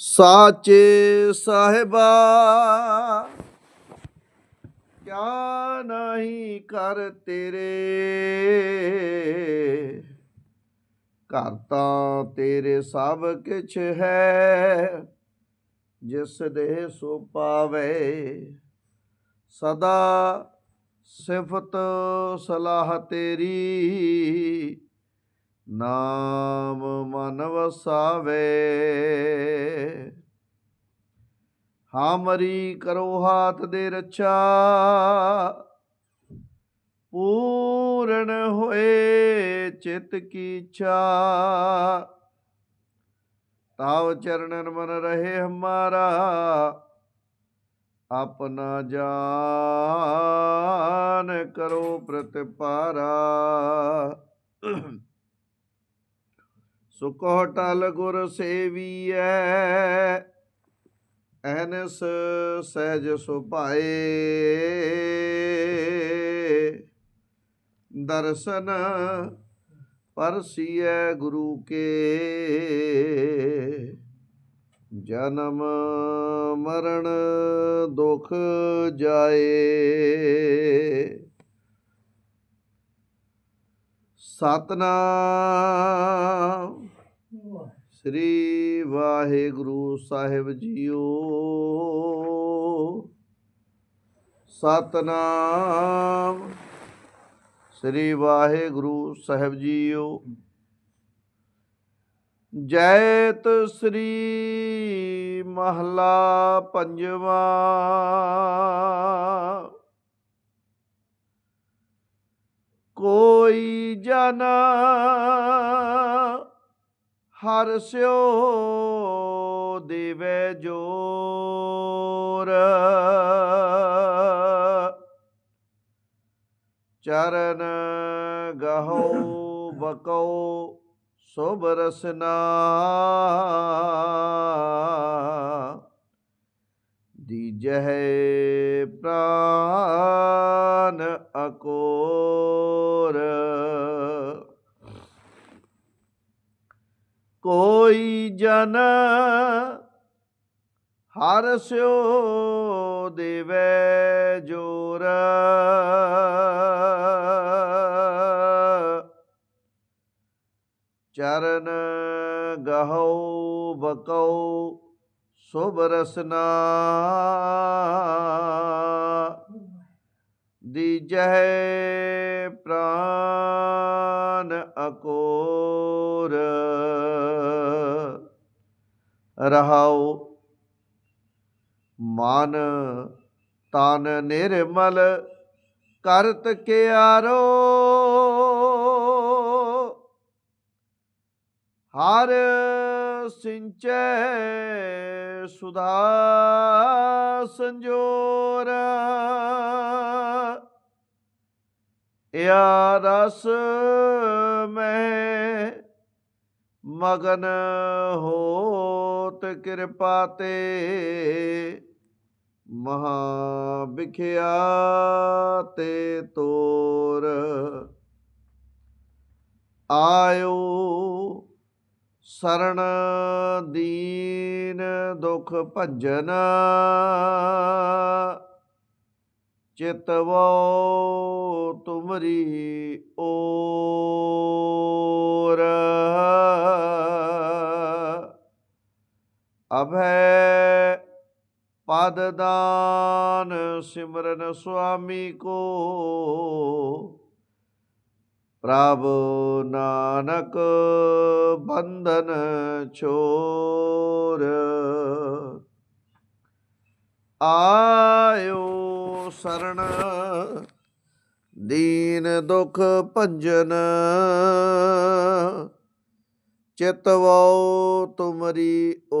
ਸਾਚੇ ਸਾਹਿਬਾ, ਕਿਆ ਨਹੀਂ ਕਰ ਤੇਰੇ? ਘਰ ਤਾਂ ਤੇਰੇ ਸਭ ਕਿਛ ਹੈ, ਜਿਸ ਦੇ ਸੋ ਪਾਵੇ। ਸਦਾ ਸਿਫਤ ਸਲਾਹ ਤੇਰੀ ਨਾਮ ਮਨ ਵਸਾਵੇ। ਹਾਮਰੀ ਕਰੋ ਹਾਥ ਦੇ ਰਛਾ, ਪੂਰਨ ਹੋਏ ਚਿਤ ਕੀ ਇੱਛਾ। ਤਾਵ ਚਰਨਨ ਮਨ ਰਹੇ ਹਮਾਰਾ, ਆਪਣਾ ਜਾਨ ਕਰੋ ਪ੍ਰਤਿਪਾਰਾ। ਸੁਕੋ ਟਲ ਗੁਰ ਸੇਵੀਐ, ਐਨਸ ਸਹਿਜ ਸੁਭਾਏ। ਦਰਸ਼ਨ ਪਰਸੀਐ ਗੁਰੂ ਕੇ, ਜਨਮ ਮਰਨ ਦੁਖ ਜਾਏ। ਸਤਨਾਮ ਸ੍ਰੀ ਵਾਹਿਗੁਰੂ ਸਾਹਿਬ ਜੀਓ। ਸਤਨਾਮ। ਸ੍ਰੀ ਵਾਹਿਗੁਰੂ ਸਾਹਿਬ ਜੀਓ। ਜੈਤ ਸ੍ਰੀ ਮਹਲਾ ਪੰਜਵਾ। ਕੋਈ ਜਨ ਹਰ ਸਿਓ ਦੇਵੇ ਜੋਰ। ਚਰਨ ਗਹੋ ਬਕੋ ਸੁਭ ਰਸਨਾ। ਦੀਜਹਿ ਪ੍ਰਾਨ ਕੋਈ ਜਨ ਹਰ ਸਿਓ ਦੇਵੇ ਜੋਰ। ਚਰਨ ਗਹੋ ਬਕਉ ਸੁਭ ਰਸਨਾ। ਦੀਜਹਿ ਪ੍ਰਾਨ ਅਕੋਰ। ਰਹਾਉ। ਮਨ ਤਨ ਨਿਰਮਲ ਕਰਤ ਕਿਆਰੋ। ਹਰ ਸਿੰਚੈ ਸੁਧਾ ਸੰਜੋਰ। ਯਾ ਰਸ ਮੈਂ ਮਗਨ ਹੋਤ ਕਿਰਪਾ ਤੇ ਮਹਾ ਵਿਖਿਆ ਤੇ ਤੋਰ। ਆਇਓ ਸਰਣ ਦੀਨ ਦੁਖ ਭੰਜਨ ਚਿਤਵੋ ਤੁਮਰੀ ਓਰ। ਅਭੈ ਪਦ ਦਾਨ ਸਿਮਰਨ ਸੁਆਮੀ ਕੋ। ਪ੍ਰਭ ਨਾਨਕ ਬੰਧਨ ਛੋਰ। ਆਇਓ ਸਰਣ ਦੀਨ ਦੁਖ ਭੰਜਨ। ਚਿਤਵੋ ਤੁਮਰੀ ਓ